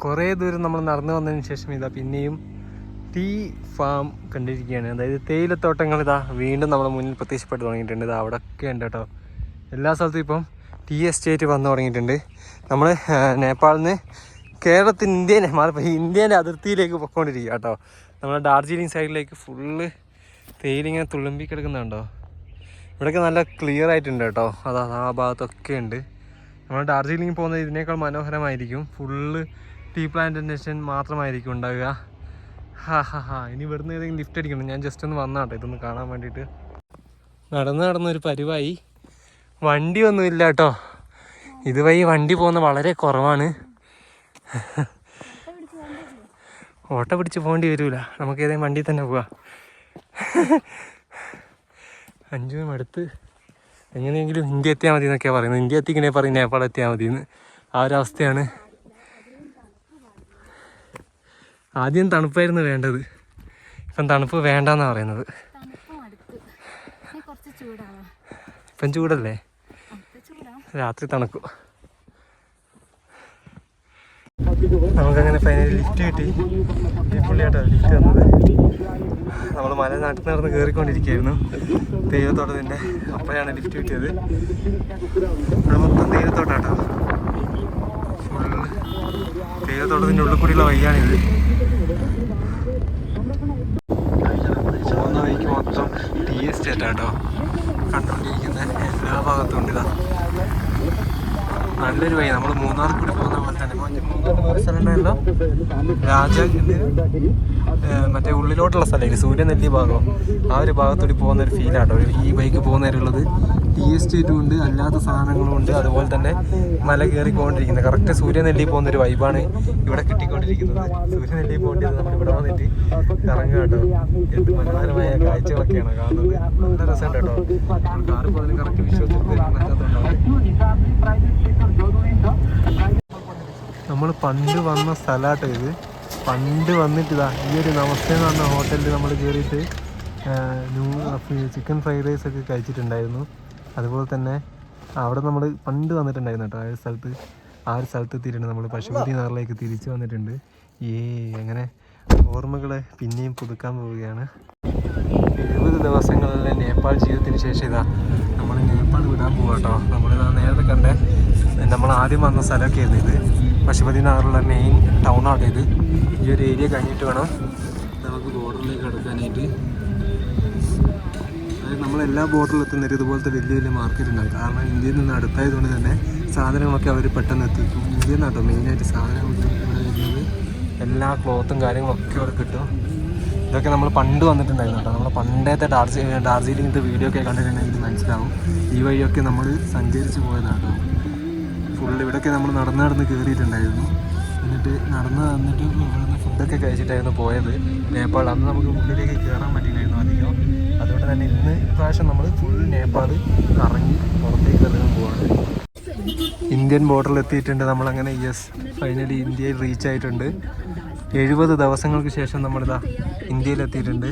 കുറേ ദൂരം നമ്മൾ നടന്നു വന്നതിന് ശേഷം ഇതാ പിന്നെയും ടീ ഫാം കണ്ടിരിക്കുകയാണ്. അതായത് തേയിലത്തോട്ടങ്ങൾ ഇതാ വീണ്ടും നമ്മുടെ മുന്നിൽ പ്രത്യക്ഷപ്പെട്ട് തുടങ്ങിയിട്ടുണ്ട്. ഇതാ അവിടെയൊക്കെ ഉണ്ട് കേട്ടോ. എല്ലാ സ്ഥലത്തും ഇപ്പം ടീ എസ്റ്റേറ്റ് വന്നു തുടങ്ങിയിട്ടുണ്ട്. നമ്മൾ നേപ്പാളിൽ നിന്ന് കേരളത്തിൽ ഇന്ത്യനെ മാറിപ്പോ ഇന്ത്യന്റെ അതിർത്തിയിലേക്ക് പൊക്കോണ്ടിരിക്കുക കേട്ടോ. നമ്മുടെ ഡാർജിലിംഗ് സൈഡിലേക്ക് ഫുള്ള് തേയിലിങ്ങനെ തുളുമ്പി കിടക്കുന്നുണ്ടോ ഇവിടെയൊക്കെ നല്ല ക്ലിയർ ആയിട്ടുണ്ട് കേട്ടോ. അതാ ആ ഭാഗത്തൊക്കെ ഉണ്ട്. നമ്മൾ ഡാർജിലിംഗ് പോകുന്നത് ഇതിനേക്കാൾ മനോഹരമായിരിക്കും. ഫുള്ള് ടീ പ്ലാന്റേഷൻ മാത്രമായിരിക്കും ഉണ്ടാവുക. ഹാ ഹാ ഹാ. ഇനി ഇവിടുന്ന് ഏതെങ്കിലും ലിഫ്റ്റ് അടിക്കണം. ഞാൻ ജസ്റ്റ് ഒന്ന് വന്നാട്ടോ ഇതൊന്ന് കാണാൻ വേണ്ടിയിട്ട്. നടന്ന് നടന്നൊരു പരിവായി. വണ്ടി ഒന്നുമില്ല കേട്ടോ. ഇതുവഴി വണ്ടി പോകുന്ന വളരെ കുറവാണ്. ഓട്ടോ പിടിച്ച് പോകേണ്ടി വരില്ല നമുക്ക് ഏതെങ്കിലും വണ്ടി തന്നെ പോവാം. അഞ്ചും അടുത്ത്. എങ്ങനെയെങ്കിലും ഇന്ത്യ എത്തിയാൽ മതി എന്നൊക്കെയാണ് പറയുന്നത്. ഇന്ത്യ എത്തിക്കണേ പറയും നേപ്പാൾ എത്തിയാൽ മതി എന്ന്. ആ ഒരു അവസ്ഥയാണ്. ആദ്യം തണുപ്പായിരുന്നു വേണ്ടത്. ഇപ്പം തണുപ്പ് വേണ്ടെന്നാണ് പറയുന്നത്. ഇപ്പം ചൂടല്ലേ? രാത്രി തണുക്കും. നമുക്കങ്ങനെ ഫൈനലി ലിഫ്റ്റ് കിട്ടി. ഈ പുള്ളിയാട്ടോ ലിഫ്റ്റ് വന്നത്. നമ്മൾ മല നാട്ടിൽ നടന്ന് കയറിക്കൊണ്ടിരിക്കുകയായിരുന്നു ദൈവത്തോട്ടത്തിന്റെ അപ്പോഴാണ് ലിഫ്റ്റ് കിട്ടിയത്. ഇവിടെ മൊത്തം ദൈവത്തോട്ടാട്ടോ ഫുൾ ദൈവത്തോട്ടത്തിന്റെ ഉള്ളിൽ കൂടിയുള്ള വഴിയാണിത്. പോകുന്ന വഴിക്ക് മൊത്തം ടീ എസ്റ്റേറ്റാട്ടോ കണ്ടുകൊണ്ടിരിക്കുന്ന എല്ലാ ഭാഗത്തും ഉണ്ട് നല്ലൊരു വഴി. നമ്മൾ മൂന്നാർ കൂടി പോകുന്ന പോലെ തന്നെ. മൂന്നാർ മൂന്നാറിന് വേറെ സ്ഥലം ഉണ്ടല്ലോ. രാജ മറ്റേ ഉള്ളിലോട്ടുള്ള സ്ഥലമായിരിക്കും സൂര്യനെല്ലി ഭാഗം. ആ ഒരു ഭാഗത്തൂടി പോകുന്ന ഒരു ഫീലാട്ടോ ഈ ബൈക്ക് പോകുന്നതിലുള്ളത് എസ് എസ്റ്റേറ്റും ഉണ്ട്. അല്ലാത്ത സാധനങ്ങളും ഉണ്ട്. അതുപോലെ തന്നെ മല കയറി പോകൊണ്ടിരിക്കുന്നത് കറക്റ്റ് സൂര്യനെല്ലി പോകുന്ന ഒരു വൈബാണ് ഇവിടെ കിട്ടിക്കൊണ്ടിരിക്കുന്നത്. സൂര്യനെല്ലി പോകേണ്ടത് നമ്മൾ ഇവിടെ വന്നിട്ട് ഇറങ്ങുക കേട്ടോ. എന്ത് മനോഹരമായ കാഴ്ചകളൊക്കെയാണ് കാണുന്നത്. നല്ല രസമുണ്ട് കേട്ടോ. കാറ് പോകുന്നതിന് കറക്റ്റ് വിശ്വസിച്ച് പറ്റാത്തതുകൊണ്ടാണ്. നമ്മൾ പണ്ട് വന്ന സ്ഥലമാട്ടോ ഇത്. പണ്ട് വന്നിട്ട് ഇതാ ഈ ഒരു നമസ്തേ എന്ന് പറഞ്ഞ ഹോട്ടലിൽ നമ്മൾ കയറിയിട്ട് ന്യൂ ചിക്കൻ ഫ്രൈഡ് റൈസ് ഒക്കെ കഴിച്ചിട്ടുണ്ടായിരുന്നു. അതുപോലെ തന്നെ അവിടെ നമ്മൾ പണ്ട് വന്നിട്ടുണ്ടായിരുന്നു കേട്ടോ ആ ഒരു സ്ഥലത്ത്. ആ ഒരു സ്ഥലത്ത് എത്തിയിട്ടുണ്ട് നമ്മൾ പശുപതി നഗറിലേക്ക് തിരിച്ചു വന്നിട്ടുണ്ട്. ഏ അങ്ങനെ ഓർമ്മകൾ പിന്നെയും പുതുക്കാൻ പോവുകയാണ്. എഴുപത് ദിവസങ്ങളിലെ നേപ്പാൾ ജീവിതത്തിന് ശേഷം ഇതാ നമ്മൾ നേപ്പാൾ വിടാൻ പോവാട്ടോ. നമ്മളിതാ നേരത്തെ കണ്ട നമ്മൾ ആദ്യം വന്ന സ്ഥലമൊക്കെ ആയിരുന്നു ഇത്. പശുപതി നഗറുള്ള മെയിൻ ടൗണാണ് ഇത്. ഈ ഒരു ഏരിയ കഴിഞ്ഞിട്ട് വേണം നമുക്ക് ബോർഡറിലേക്ക് കടക്കാനായിട്ട്. അതായത് നമ്മൾ എല്ലാ ബോർഡറിൽ എത്തുന്നവരും ഇതുപോലത്തെ വലിയ വലിയ മാർക്കറ്റ് ഉണ്ടാവും കാരണം ഇന്ത്യയിൽ നിന്ന് അടുത്തായതുകൊണ്ട് തന്നെ സാധനങ്ങളൊക്കെ അവർ പെട്ടെന്ന് എത്തിക്കും ഇന്ത്യയിൽ നിന്നാട്ടോ മെയിനായിട്ട് സാധനങ്ങൾ ഇവിടെ വരുന്നത്. എല്ലാ ക്ലോത്തും കാര്യങ്ങളൊക്കെ അവിടെ കിട്ടും. ഇതൊക്കെ നമ്മൾ പണ്ട് വന്നിട്ടുണ്ടായിരുന്നു കേട്ടോ. നമ്മൾ പണ്ടത്തെ ഡാർജി ഡാർജിലിങ്ങിന്റെ വീഡിയോ ഒക്കെ കണ്ടിട്ടുണ്ടെങ്കിൽ മനസ്സിലാവും. ഈ വഴിയൊക്കെ നമ്മൾ സഞ്ചരിച്ച് പോയതാണ് കേട്ടോ. ഫുള്ള് ഇവിടെയൊക്കെ നമ്മൾ നടന്ന് നടന്ന് കയറിയിട്ടുണ്ടായിരുന്നു എന്നിട്ട് നടന്ന് വന്നിട്ട് ഇവിടുന്ന് ഫുഡൊക്കെ കഴിച്ചിട്ടായിരുന്നു പോയത്. നേപ്പാൾ അന്ന് നമുക്ക് ഉള്ളിലേക്ക് കയറാൻ പറ്റിയില്ലായിരുന്നു അധികം. അതുകൊണ്ട് തന്നെ ഇന്ന് പ്രാവശ്യം നമ്മൾ ഫുൾ നേപ്പാൾ കറങ്ങി പുറത്തേക്ക് ഇറങ്ങാൻ പോവാണ്. ഇന്ത്യൻ ബോർഡറിൽ എത്തിയിട്ടുണ്ട് നമ്മളങ്ങനെ യെസ് ഫൈനലി ഇന്ത്യയിൽ റീച്ച് ആയിട്ടുണ്ട്. എഴുപത് ദിവസങ്ങൾക്ക് ശേഷം നമ്മളിതാ ഇന്ത്യയിലെത്തിയിട്ടുണ്ട്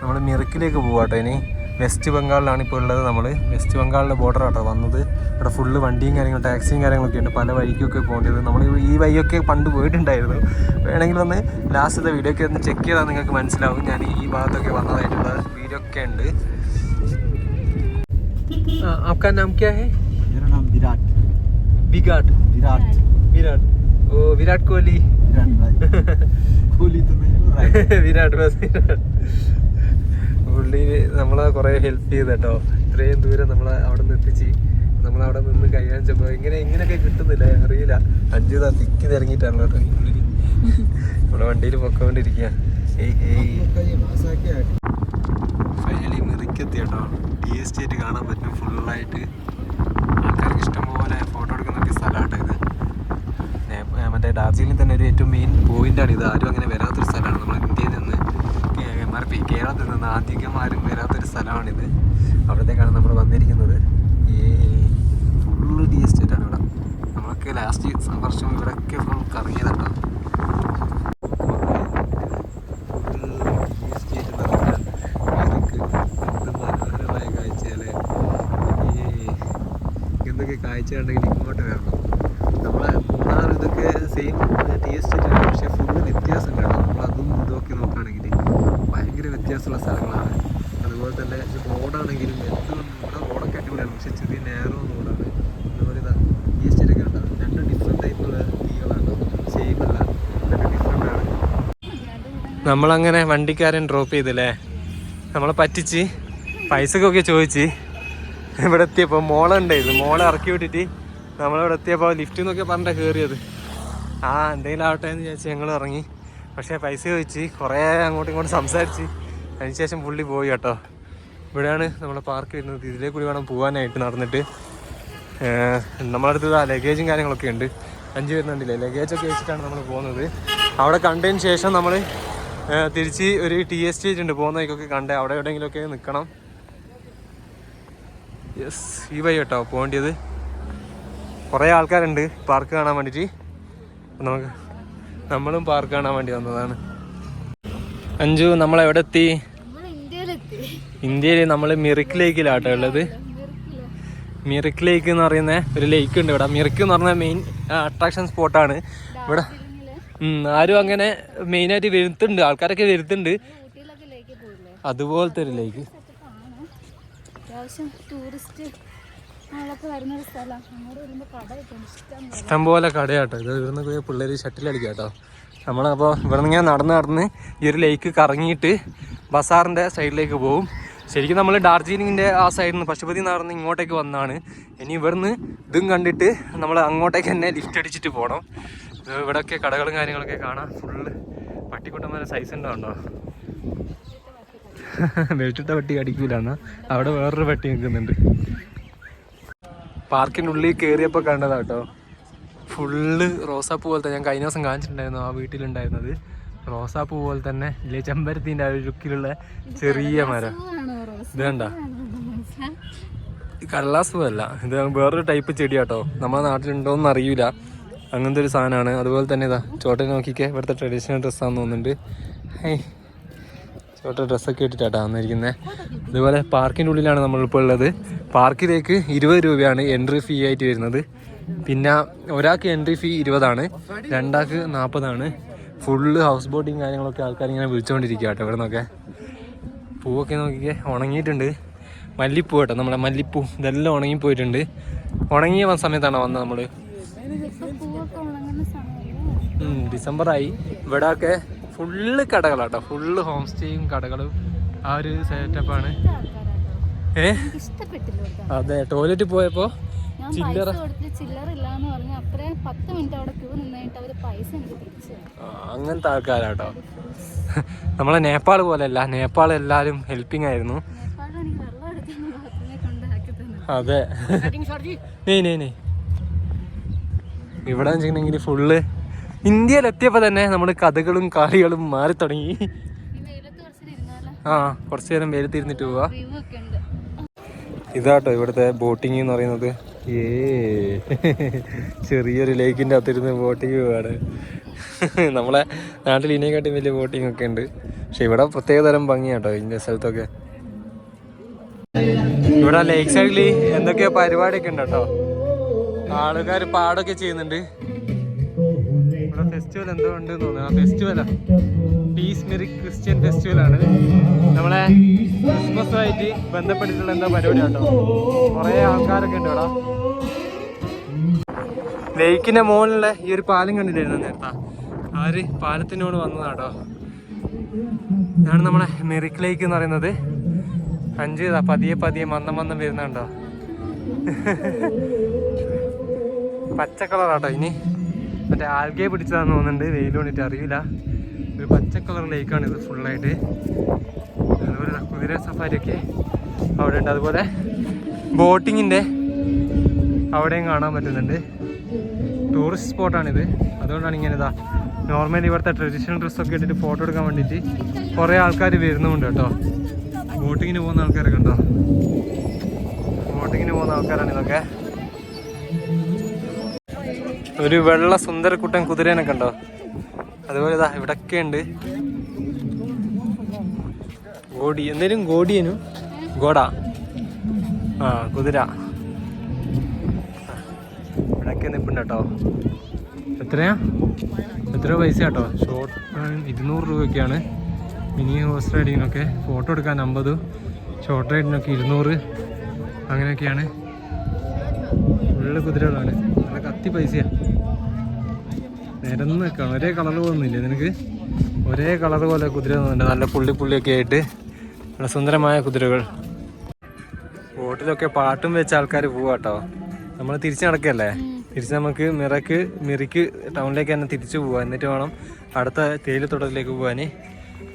നമ്മൾ മിറക്കിലേക്ക് പോവാട്ടോ ഇനി. വെസ്റ്റ് ബംഗാളിലാണ് ഇപ്പോൾ ഉള്ളത് നമ്മൾ വെസ്റ്റ് ബംഗാളിലെ ബോർഡർ ആട്ടോ വന്നത് ഇവിടെ ഫുള്ള് വണ്ടിയും കാര്യങ്ങളും ടാക്സിയും കാര്യങ്ങളൊക്കെ ഉണ്ട് പല വഴിക്കൊക്കെ പോകേണ്ടത് നമ്മൾ ഈ വഴിയൊക്കെ പണ്ട് പോയിട്ടുണ്ടായിരുന്നു വേണമെങ്കിൽ ഒന്ന് ലാസ്റ്റത്തെ വീഡിയോ ഒക്കെ ഒന്ന് ചെക്ക് ചെയ്താൽ നിങ്ങൾക്ക് മനസ്സിലാവും ഞാൻ ഈ ഭാഗത്തൊക്കെ വന്നതായിട്ടുള്ള വീഡിയോ ഒക്കെ ഉണ്ട് आपका नाम क्या है मेरा नाम विराट विराट विराट विराट ओ विराट कोहली विराट भाई कोहली तो नहीं हो राइट വിരാട് ബസ് വിരാട് പുള്ളി നമ്മളെ കുറേ ഹെൽപ്പ് ചെയ്ത് കേട്ടോ ഇത്രയും ദൂരം നമ്മളെ അവിടെ നിന്ന് എത്തിച്ച് നമ്മളവിടെ നിന്ന് കൈകാൻ ചെപ്പോൾ ഇങ്ങനെ ഇങ്ങനെയൊക്കെ കിട്ടുന്നില്ല? അറിയില്ല. അഞ്ചു ദാ തിക്കി തിരങ്ങിയിട്ടാണല്ലോ കേട്ടോ നമ്മുടെ വണ്ടിയിൽ പൊക്കോണ്ടിരിക്കുക ഫൈനലി മെറിക്കെത്തി കേട്ടോ ടി എസ്റ്റേറ്റ് കാണാൻ പറ്റും ഫുള്ളായിട്ട് ആൾക്കാർക്ക് ഇഷ്ടംപോലെ ഫോട്ടോ എടുക്കുന്നൊക്കെ സ്ഥലമാണ് ഇത്. മറ്റേ ഡാർജിലിംഗിൽ തന്നെ ഒരു ഏറ്റവും മെയിൻ പോയിന്റാണ് ഇത്. ആരും അങ്ങനെ വരാത്തൊരു സ്ഥലമാണ് കേ- പി കേരളത്തിൽ നിന്ന് ആദ്യം ആരും വരാത്തൊരു സ്ഥലമാണിത്. അവിടത്തേക്കാണ് നമ്മൾ വന്നിരിക്കുന്നത്. ഈ ഫുള്ള് ടി എസ്റ്റേറ്റ് ആണ് ഇവിടെ. നമ്മളൊക്കെ ലാസ്റ്റ് വർഷം ഇവിടെയൊക്കെ ഫുൾ കറങ്ങിയതാണ് കാഴ്ചയുണ്ടെങ്കിൽ ഇങ്ങോട്ട് വരണം നമ്മളെ മൂന്നാർ ഇതൊക്കെ സെയിം ടി എസ് ടി പക്ഷേ ഫുള്ള് വ്യത്യാസം കേട്ടോ നമ്മൾ അതും ഇതൊക്കെ നോക്കുകയാണെങ്കിൽ ഭയങ്കര വ്യത്യാസമുള്ള സ്ഥലങ്ങളാണ് അതുപോലെ തന്നെ റോഡാണെങ്കിലും എന്തും ഇവിടെ റോഡൊക്കെ അടിപൊളിയാണ് പക്ഷേ ചെറിയ നേരോ റോഡാണ് അതുപോലെ ഇതാ ടി എസ് ടി ഒക്കെ ഉണ്ടോ രണ്ട് ഡിഫറെന്റ് ടൈപ്പുള്ള ടീകളാണ് സെയിം അല്ല രണ്ട് ഡിഫറെന്റ് ആണ് നമ്മളങ്ങനെ വണ്ടിക്കാരൻ ഡ്രോപ്പ് ചെയ്തില്ലേ? നമ്മളെ പറ്റിച്ച് പൈസക്കൊക്കെ ചോദിച്ച് ഇവിടെ എത്തിയപ്പോൾ മോളെ ഉണ്ടായിരുന്നു. മോളെ ഇറക്കി വിട്ടിട്ട് നമ്മളിവിടെ എത്തിയപ്പോൾ ലിഫ്റ്റ് എന്നൊക്കെ പറഞ്ഞാൽ കയറിയത് ആ എന്തെങ്കിലും ആവട്ടെ എന്ന് വിചാരിച്ച് ഞങ്ങൾ ഇറങ്ങി. പക്ഷേ പൈസ ചോദിച്ച് കുറേ അങ്ങോട്ടും ഇങ്ങോട്ടും സംസാരിച്ച് അതിനുശേഷം പുള്ളി പോയി കേട്ടോ. ഇവിടെയാണ് നമ്മളെ പാർക്ക് വരുന്നത്. ഇതിലേ കൂടി വേണം പോകാനായിട്ട് നടന്നിട്ട്. നമ്മളടുത്ത് ലഗേജും കാര്യങ്ങളൊക്കെ ഉണ്ട്. അഞ്ച് വരുന്നുണ്ടല്ലേ ലഗേജൊക്കെ വെച്ചിട്ടാണ് നമ്മൾ പോകുന്നത്. അവിടെ കണ്ടതിന് ശേഷം നമ്മൾ തിരിച്ച് ഒരു ടി എസ് ടി ഉണ്ട് പോകുന്ന വഴിക്കൊക്കെ കണ്ടേ അവിടെ എവിടെയെങ്കിലുമൊക്കെ നിൽക്കണം. യെസ് ഈ വഴി കേട്ടോ പോകേണ്ടത്. കുറേ ആൾക്കാരുണ്ട് പാർക്ക് കാണാൻ വേണ്ടിയിട്ട്. നമുക്ക് നമ്മളും പാർക്ക് കാണാൻ വേണ്ടി വന്നതാണ്. അഞ്ചു നമ്മൾ എവിടെ എത്തി ഇന്ത്യയിൽ നമ്മൾ മിറിക്ക് ലേക്കിലാട്ടോ ഉള്ളത്. മിറിക്ക് ലേക്ക് എന്ന് പറയുന്ന ഒരു ലേക്ക് ഉണ്ട് ഇവിടെ. മിറിക്ക് എന്ന് പറഞ്ഞ മെയിൻ അട്രാക്ഷൻ സ്പോട്ടാണ് ഇവിടെ ആരും അങ്ങനെ മെയിൻ ആയിട്ട് വരുത്തുണ്ട് ആൾക്കാരൊക്കെ വരുത്തുണ്ട് അതുപോലത്തെ ഒരു ലേക്ക് ഇഷ്ടം പോലെ. ഇഷ്ടംപോലെ കടയാട്ടോ. ഇത് ഇവിടുന്ന് പോയി പിള്ളേർ ഷട്ടിൽ കളിക്കാം കേട്ടോ. നമ്മളപ്പോൾ ഇവിടെ നിന്ന് ഇങ്ങനെ നടന്ന് നടന്ന് ഈ ഒരു ലേക്ക് കറങ്ങിയിട്ട് ബസാറിന്റെ സൈഡിലേക്ക് പോകും ശരിക്കും നമ്മൾ ഡാർജിലിങ്ങിന്റെ ആ സൈഡിൽ നിന്ന് പശുപതി നടന്ന് ഇങ്ങോട്ടേക്ക് വന്നാണ്. ഇനി ഇവിടുന്ന് ഇതും കണ്ടിട്ട് നമ്മൾ അങ്ങോട്ടേക്ക് തന്നെ ലിഫ്റ്റ് അടിച്ചിട്ട് പോകണം ഇവിടെയൊക്കെ കടകളും കാര്യങ്ങളൊക്കെ കാണാം. ഫുള്ള് പട്ടിക്കുട്ടന്മാരെ സൈസ് ഉണ്ടാവുണ്ടോ വെട്ടിട്ട പട്ടി അടിക്കൂലാണ് അവിടെ വേറൊരു പട്ടി നിൽക്കുന്നുണ്ട്. പാർക്കിനുള്ളിൽ ഉള്ളിൽ കയറിയപ്പോൾ കണ്ടതാ കേട്ടോ. ഫുള്ള് റോസാപ്പൂ പോലത്തെ ഞാൻ കഴിഞ്ഞ ദിവസം കാണിച്ചിട്ടുണ്ടായിരുന്നു ആ വീട്ടിലുണ്ടായിരുന്നത്. റോസാപ്പൂ പോലെ തന്നെ ഇല്ലേ ചെമ്പരത്തിന്റെ ആ ഒരു ലുക്കിലുള്ള ചെറിയ മരം. ഇത് കണ്ട കടലാസ് ഇത് വേറൊരു ടൈപ്പ് ചെടിയാട്ടോ. നമ്മുടെ നാട്ടിലുണ്ടോയെന്ന് അറിയില്ല അങ്ങനത്തെ ഒരു സാധനമാണ്. അതുപോലെ തന്നെ ഇതാ ചോട്ടെ നോക്കിക്കേ ഇവിടുത്തെ ട്രഡീഷണൽ ഡ്രസ്സാന്ന് തോന്നുന്നുണ്ട്. ഹൈ ചോട്ട ഡ്രസ്സൊക്കെ ഇട്ടിട്ടാണ് വന്നിരിക്കുന്നത് അതുപോലെ പാർക്കിന്റെ ഉള്ളിലാണ് നമ്മളിപ്പോൾ ഉള്ളത്. പാർക്കിലേക്ക് ഇരുപത് രൂപയാണ് എൻട്രി ഫീ ആയിട്ട് വരുന്നത്. പിന്നെ ഒരാൾക്ക് എൻട്രി ഫീ ഇരുപതാണ് രണ്ടാൾക്ക് നാൽപ്പതാണ് ഫുള്ള് ഹൗസ് ബോട്ടിങ് കാര്യങ്ങളൊക്കെ ആൾക്കാർ ഇങ്ങനെ വിളിച്ചുകൊണ്ടിരിക്കുക കേട്ടോ ഇവിടെ നിന്നൊക്കെ പൂവൊക്കെ നോക്കിക്കേ ഉണങ്ങിയിട്ടുണ്ട്. മല്ലിപ്പൂ കേട്ടോ നമ്മളെ മല്ലിപ്പൂ. ഇതെല്ലാം ഉണങ്ങിപ്പോയിട്ടുണ്ട്. ഉണങ്ങിയ സമയത്താണ് വന്നത് നമ്മൾ ഇപ്പൊ ഇവിടെ ഒക്കെ ഡിസംബറായി ഫുള്ള് കടകളാട്ടോ. ഫുള്ള് ഹോം സ്റ്റേയും കടകളും. ആ ഒരു സെറ്റപ്പാണ് ഏ? അതെ ടോയ്ലറ്റ് പോയപ്പോ ചില്ലറ. അങ്ങനത്തെ ആൾക്കാരാട്ടോ. നമ്മളെ നേപ്പാൾ പോലെയല്ല. നേപ്പാൾ എല്ലാരും ഹെൽപ്പിംഗ് ആയിരുന്നു. അതെ. നെയ് നെയ് നെയ് ഇവിടെ വെച്ചിട്ടുണ്ടെങ്കിൽ ഫുള്ള് ഇന്ത്യയിലെത്തിയപ്പോൾ തന്നെ നമ്മുടെ കഥകളും കളികളും മാറി തുടങ്ങി. ആ കുറച്ച് നേരം വെയിലത്തിരുന്നിട്ട് പോവാ. ഇതാട്ടോ ഇവിടുത്തെ ബോട്ടിങ് എന്ന് പറയുന്നത്. ഏ ചെറിയൊരു ലേക്കിന്റെ അകത്തിരുന്ന് ബോട്ടിങ് പോവാണ്. നമ്മളെ നാട്ടിൽ ഇതിനെക്കാട്ടും വലിയ ബോട്ടിംഗ് ഒക്കെ ഉണ്ട്. പക്ഷെ ഇവിടെ പ്രത്യേക തരം ഭംഗിയാട്ടോ ഇതിന്റെ സ്ഥലത്തൊക്കെ. ഇവിടെ ലേക്ക് സൈഡിൽ എന്തൊക്കെയോ പരിപാടിയൊക്കെ ഉണ്ട്? കേട്ടോ ആൾക്കാർ പാടൊക്കെ ചെയ്യുന്നുണ്ട്. ഇവിടെ ഫെസ്റ്റിവൽ എന്തോ ഉണ്ട് തോന്നുന്നു. ആ ഫെസ്റ്റിവലാ പീസ് മെറി ക്രിസ്ത്യൻ ഫെസ്റ്റിവൽ ആണ്. നമ്മളെ ക്രിസ്മസുമായിട്ട് ബന്ധപ്പെട്ടിട്ടുള്ള എന്താ പരിപാടി ഉണ്ടോ കുറേ ആൾക്കാരൊക്കെ ഉണ്ട് ഇവിടെ. ലേക്കിന്റെ മുകളിലുള്ള ഈ ഒരു പാലം കണ്ടില്ലായിരുന്നു നേരത്തെ? ആ പാലത്തിനോട് വന്നതാട്ടോ. ഇതാണ് നമ്മളെ മെറിക് ലേക്ക് എന്ന് പറയുന്നത്. അഞ്ച് പതിയെ പതിയെ മന്ദം മന്ദം വരുന്നുണ്ടോ? പച്ച കളറാട്ടോ ഇനി. മറ്റേ ആൽഗയെ പിടിച്ചതാന്ന് തോന്നുന്നുണ്ട്. വെയിൽ കൊണ്ടിട്ട് അറിയില്ല. ഒരു പച്ച കളർ ലേക്കാണ് ഇത് ഫുള്ളായിട്ട്. അതുപോലെ കുതിര സഫാരിയൊക്കെ അവിടെ ഉണ്ട് അതുപോലെ ബോട്ടിങ്ങിന്റെ അവിടെയും കാണാൻ പറ്റുന്നുണ്ട്. ടൂറിസ്റ്റ് സ്പോട്ടാണിത്. അതുകൊണ്ടാണ് ഇങ്ങനെ ഇതാ നോർമലി ഇവിടുത്തെ ട്രഡീഷണൽ ഡ്രസ്സൊക്കെ ഇട്ടിട്ട് ഫോട്ടോ എടുക്കാൻ വേണ്ടിയിട്ട് കുറേ ആൾക്കാർ വരുന്നുമുണ്ട് കേട്ടോ. ബോട്ടിങ്ങിന് പോകുന്ന ആൾക്കാരൊക്കെ ഉണ്ടോ? ബോട്ടിങ്ങിന് പോകുന്ന ആൾക്കാരാണ് ഇതൊക്കെ. ഒരു വെള്ള സുന്ദരക്കുട്ടൻ കുതിരേനൊക്കെ ഉണ്ടോ അതുപോലെ ഇതാ ഇവിടൊക്കെ ഉണ്ട്. ഗോഡി എന്തേലും ഗോഡിയനു? ഗോഡ. ആ കുതിര. ഇവിടൊക്കെ നിൽപ്പുണ്ട് കേട്ടോ. എത്രയാ? എത്ര പൈസ കേട്ടോ? ഷോർട്ട് ഇരുന്നൂറ് രൂപയൊക്കെയാണ്. മിനി ഹോസ് റൈഡിങ്ങിനൊക്കെ ഫോട്ടോ എടുക്കാൻ അമ്പത് ഷോർട്ട് റൈഡിനൊക്കെ ഇരുന്നൂറ് അങ്ങനെയൊക്കെയാണ്. ഉള്ള കുതിരകളാണ്. നല്ല കത്തി പൈസയാണ് നിരന്ന് നിൽക്കണം ഒരേ കളർ പോകുന്നില്ലേ നിനക്ക്? ഒരേ കളർ പോലെ കുതിര തോന്നുന്നുണ്ട് നല്ല പുള്ളി പുള്ളിയൊക്കെ ആയിട്ട്. നല്ല സുന്ദരമായ കുതിരകൾ. ബോട്ടിലൊക്കെ പാട്ടും വെച്ച ആൾക്കാർ പോവാട്ടോ നമ്മൾ തിരിച്ചു നടക്കല്ലേ? തിരിച്ച് നമുക്ക് മിറക്ക് മിറിക്ക് ടൗണിലേക്ക് തന്നെ തിരിച്ചു പോവാം. എന്നിട്ട് വേണം അടുത്ത തേയിലത്തോട്ടത്തിലേക്ക് പോകാൻ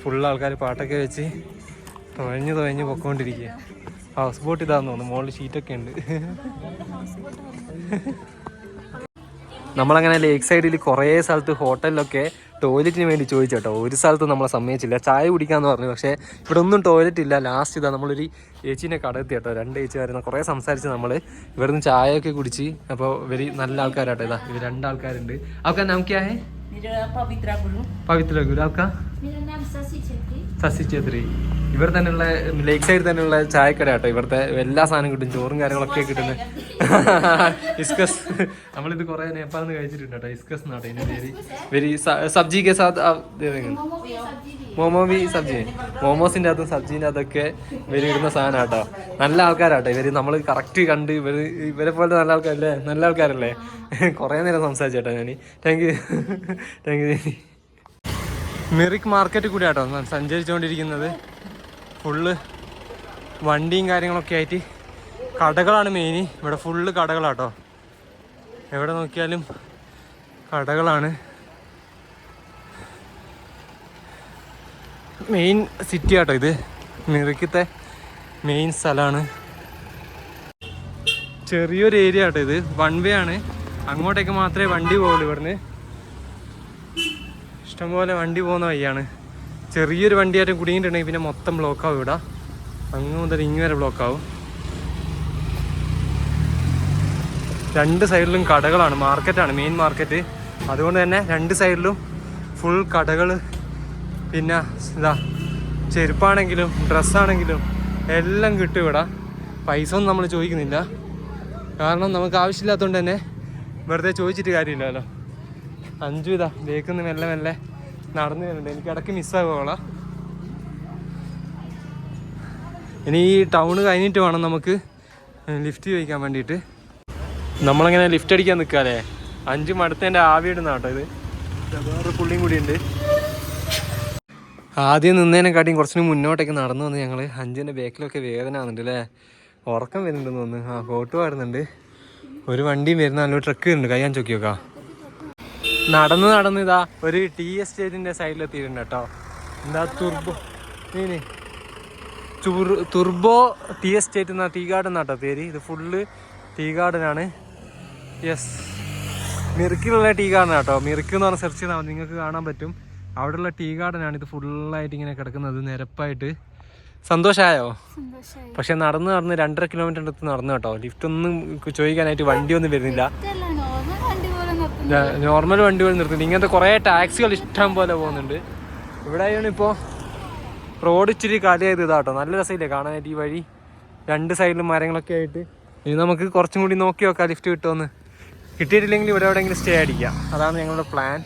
ഫുൾ ആൾക്കാർ പാട്ടൊക്കെ വെച്ച് തുഴഞ്ഞ് തുഴഞ്ഞ് പൊക്കോണ്ടിരിക്കുക ഹൗസ് ബോട്ട് ഇതാന്ന് തോന്നുന്നു. മുകളിൽ ഷീറ്റൊക്കെ ഉണ്ട്. നമ്മളങ്ങനെ ലേക്ക് സൈഡിൽ കുറേ സ്ഥലത്ത് ഹോട്ടലിലൊക്കെ ടോയ്ലറ്റിന് വേണ്ടി ചോദിച്ചു കേട്ടോ ഒരു സ്ഥലത്ത് നമ്മളെ സമ്മതിച്ചില്ല. ചായ കുടിക്കാമെന്ന് പറഞ്ഞു. പക്ഷേ ഇവിടെ ഒന്നും ടോയ്ലറ്റ് ഇല്ല ലാസ്റ്റ് ഇതാ നമ്മളൊരു ചേച്ചീനെ കടത്തി കേട്ടോ രണ്ട് ചേച്ചി വരുന്ന കുറേ സംസാരിച്ച് നമ്മൾ ഇവിടുന്ന് ചായയൊക്കെ കുടിച്ച് അപ്പോൾ വെരി നല്ല ആൾക്കാരാട്ടോ. ഇതാ ഇവർ രണ്ടാൾക്കാരുണ്ട്. അവക്കാ നമുക്ക് പവിത്ര ഗുരു. പവിത്ര ഗുരു. അവക്ക? ശശി ചേത്രി ഇവർ തന്നെയുള്ള ലേക്ക് സൈഡ് തന്നെയുള്ള ചായക്കട കേട്ടോ. ഇവിടുത്തെ എല്ലാ സാധനം കിട്ടും. ചോറും കാര്യങ്ങളൊക്കെ കിട്ടുന്നത് ഇസ്കസ് നമ്മളിത് കുറെ നേപ്പാളിൽ നിന്ന് കഴിച്ചിട്ടുണ്ട് കേട്ടോ. ഇസ്കസ് നാട്ടെ ഇതിന്റെ പേര്. വെരി സബ്ജി കെ മോമോ വി സബ്ജി മോമോസിന്റെ അകത്തും സബ്ജീന്റെ അകത്തൊക്കെ ഇവർ ഇടുന്ന സാധനം കേട്ടോ. നല്ല ആൾക്കാരാട്ടോ ഇവർ നമ്മൾ കറക്റ്റ് കണ്ട് ഇവർ ഇവരെ പോലെ നല്ല ആൾക്കാരല്ലേ? നല്ല ആൾക്കാരല്ലേ? കുറേ നേരം സംസാരിച്ചേട്ടോ ഞാൻ thank you thank you Mirik market കൂടി ആട്ടോ സഞ്ചരിച്ചുകൊണ്ടിരിക്കുന്നത് ഫുള്ള് വണ്ടിയും കാര്യങ്ങളൊക്കെ ആയിട്ട് കടകളാണ് മെയിൻ ഇവിടെ ഫുള്ള് കടകളാട്ടോ. എവിടെ നോക്കിയാലും കടകളാണ്. മെയിൻ സിറ്റി ആട്ടോ ഇത്. മിറിക്കത്തെ മെയിൻ സ്ഥലമാണ് ചെറിയൊരു ഏരിയ ആട്ടോ ഇത്. വൺ വേ ആണ്. അങ്ങോട്ടേക്ക് മാത്രമേ വണ്ടി പോകുള്ളൂ ഇവിടുന്ന്. ഇഷ്ടംപോലെ വണ്ടി പോകുന്ന വഴിയാണ്. ചെറിയൊരു വണ്ടിയായിട്ട് കുടുങ്ങിയിട്ടുണ്ടെങ്കിൽ പിന്നെ മൊത്തം ബ്ലോക്കാവും ഇവിടെ. അങ്ങ് മുതൽ ഇങ്ങ് വരെ ബ്ലോക്കാവും രണ്ട് സൈഡിലും കടകളാണ് മാർക്കറ്റാണ് മെയിൻ മാർക്കറ്റ് അതുകൊണ്ട് തന്നെ രണ്ട് സൈഡിലും ഫുൾ കടകൾ പിന്നെ ഇതാ ചെരുപ്പാണെങ്കിലും ഡ്രസ്സാണെങ്കിലും എല്ലാം കിട്ടും ഇവിടെ. പൈസ ഒന്നും നമ്മൾ ചോദിക്കുന്നില്ല. കാരണം നമുക്ക് ആവശ്യമില്ലാത്തതുകൊണ്ട് തന്നെ വെറുതെ ചോദിച്ചിട്ട് കാര്യമില്ലല്ലോ. അഞ്ചു ഇതാ ബേക്കുന്ന് മെല്ലെ മെല്ലെ നടന്നു വരുന്നുണ്ട്. എനിക്ക് ഇടയ്ക്ക് മിസ്സാകുവോളാ ഇനി ഈ ടൗൺ കഴിഞ്ഞിട്ട് വേണം നമുക്ക് ലിഫ്റ്റ് ചോദിക്കാൻ വേണ്ടിയിട്ട്. നമ്മളങ്ങനെ ലിഫ്റ്റ് അടിക്കാൻ നിൽക്കാല്ലേ അഞ്ച് മടുത്തേന്റെ ആവി ഇടുന്ന കേട്ടോ ഇത്. വേറെ പുള്ളിയും കൂടി ഉണ്ട്. ആദ്യം നിന്നതിനെക്കാട്ടിയും കുറച്ചിന് മുന്നോട്ടേക്ക് നടന്നു വന്ന് ഞങ്ങൾ അഞ്ചിന്റെ ബാക്കിലൊക്കെ വേദന ആകുന്നുണ്ട് അല്ലേ? ഉറക്കം വരുന്നുണ്ടെന്ന് തോന്നുന്നു. ആ കോട്ട് പാടുന്നുണ്ട് ഒരു വണ്ടിയും വരുന്ന നല്ലൊരു ട്രക്ക് ഉണ്ട് കയ്യാൻ ചോക്കിയൊക്കെ. നടന്ന് നടന്ന് ഇതാ ഒരു ടീ എസ്റ്റേറ്റിന്റെ സൈഡിലെത്തിയിട്ടുണ്ട് കേട്ടോ. എന്താ തുർബോ? നീനെ തുർ- തുർബോ ടീ എസ്റ്റേറ്റ് എന്നാ ടീ ഗാർഡൻ എന്നാട്ടോ പേര്. ഇത് ഫുള്ള് ടീ ഗാർഡൻ ആണ് യെസ്. മിറുക്കിലുള്ള ടീ ഗാർഡൻ കേട്ടോ മിറുക്ക് എന്ന് പറഞ്ഞ സെർച്ച് ചെയ്താൽ നിങ്ങൾക്ക് കാണാൻ പറ്റും. അവിടെയുള്ള ടീ ഗാർഡനാണ് ഇത് ഫുള്ളായിട്ട് ഇങ്ങനെ കിടക്കുന്നത് നിരപ്പായിട്ട്. സന്തോഷമായോ സന്തോഷമായി പക്ഷെ നടന്ന് നടന്ന് രണ്ടര കിലോമീറ്റർ അടുത്ത് നടന്നു കേട്ടോ. ലിഫ്റ്റ് ഒന്നും ചോദിക്കാനായിട്ട് വണ്ടിയൊന്നും വരുന്നില്ല ഇതല്ല നോർമൽ വണ്ടി പോലെ നിർത്തുന്നു നോർമൽ വണ്ടികൾ നിർത്തുന്നുണ്ട്. ഇങ്ങനത്തെ കുറേ ടാക്സികൾ ഇഷ്ടം പോലെ പോകുന്നുണ്ട്. ഇവിടെ ഇപ്പോൾ റോഡ് ഇച്ചിരി കാലിയായത് ഇതാട്ടോ. നല്ല രസമില്ലേ കാണാനായിട്ട് ഈ വഴി? രണ്ട് സൈഡിലും മരങ്ങളൊക്കെ ആയിട്ട്. ഇനി നമുക്ക് കുറച്ചും കൂടി നോക്കി നോക്കാം ലിഫ്റ്റ് കിട്ടുമെന്ന് കിട്ടിയിട്ടില്ലെങ്കിൽ ഇവിടെ എവിടെയെങ്കിലും സ്റ്റേ അടിക്കാം. അതാണ് ഞങ്ങളുടെ പ്ലാൻ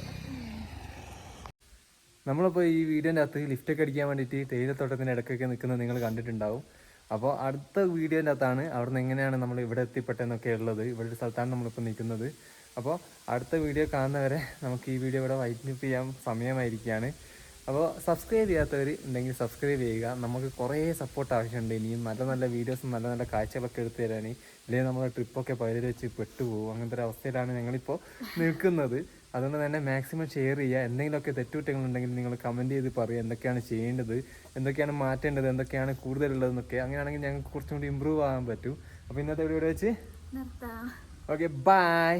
നമ്മളിപ്പോൾ ഈ വീഡിയോന്റെ അകത്ത് ലിഫ്റ്റൊക്കെ അടിക്കാൻ വേണ്ടിയിട്ട് തേയിലത്തോട്ടത്തിന്റെ ഇടയ്ക്കൊക്കെ നിൽക്കുന്നത് നിങ്ങൾ കണ്ടിട്ടുണ്ടാവും. അപ്പോൾ അടുത്ത വീഡിയോന്റെ അകത്താണ് അവിടെ നിന്ന് എങ്ങനെയാണ് നമ്മൾ ഇവിടെ എത്തിപ്പെട്ടെന്നൊക്കെ ഉള്ളത്. ഇവിടെ ഒരു സ്ഥലത്താണ് നമ്മളിപ്പോൾ നിൽക്കുന്നത്. അപ്പോൾ അടുത്ത വീഡിയോ കാണുന്നവരെ നമുക്ക് ഈ വീഡിയോ ഇവിടെ വൈൻഡപ്പ് ചെയ്യാൻ സമയമായിരിക്കുകയാണ്. അപ്പോൾ സബ്സ്ക്രൈബ് ചെയ്യാത്തവർ ഉണ്ടെങ്കിൽ സബ്സ്ക്രൈബ് ചെയ്യുക. നമുക്ക് കുറേ സപ്പോർട്ട് ആവശ്യമുണ്ട്. ഇനിയും നല്ല നല്ല വീഡിയോസും നല്ല നല്ല കാഴ്ചകളൊക്കെ എടുത്തു തരാൻ. ഇല്ലെങ്കിൽ നമ്മുടെ ട്രിപ്പൊക്കെ പകുതി വെച്ച് പെട്ടുപോകും. അങ്ങനത്തെ ഒരു അവസ്ഥയിലാണ് ഞങ്ങളിപ്പോൾ നിൽക്കുന്നത്. അതുകൊണ്ട് തന്നെ മാക്സിമം ഷെയർ ചെയ്യുക. എന്തെങ്കിലുമൊക്കെ തെറ്റുകുറ്റങ്ങളുണ്ടെങ്കിൽ നിങ്ങൾ കമന്റ് ചെയ്ത് പറയുക. എന്തൊക്കെയാണ് ചെയ്യേണ്ടത്? എന്തൊക്കെയാണ് മാറ്റേണ്ടത്? എന്തൊക്കെയാണ് കൂടുതലുള്ളതെന്നൊക്കെ. അങ്ങനെയാണെങ്കിൽ ഞങ്ങൾക്ക് കുറച്ചും കൂടി ഇമ്പ്രൂവ് ആകാൻ പറ്റും. അപ്പോൾ ഇന്നത്തെ വീഡിയോ വെച്ച് ഓക്കെ ബൈ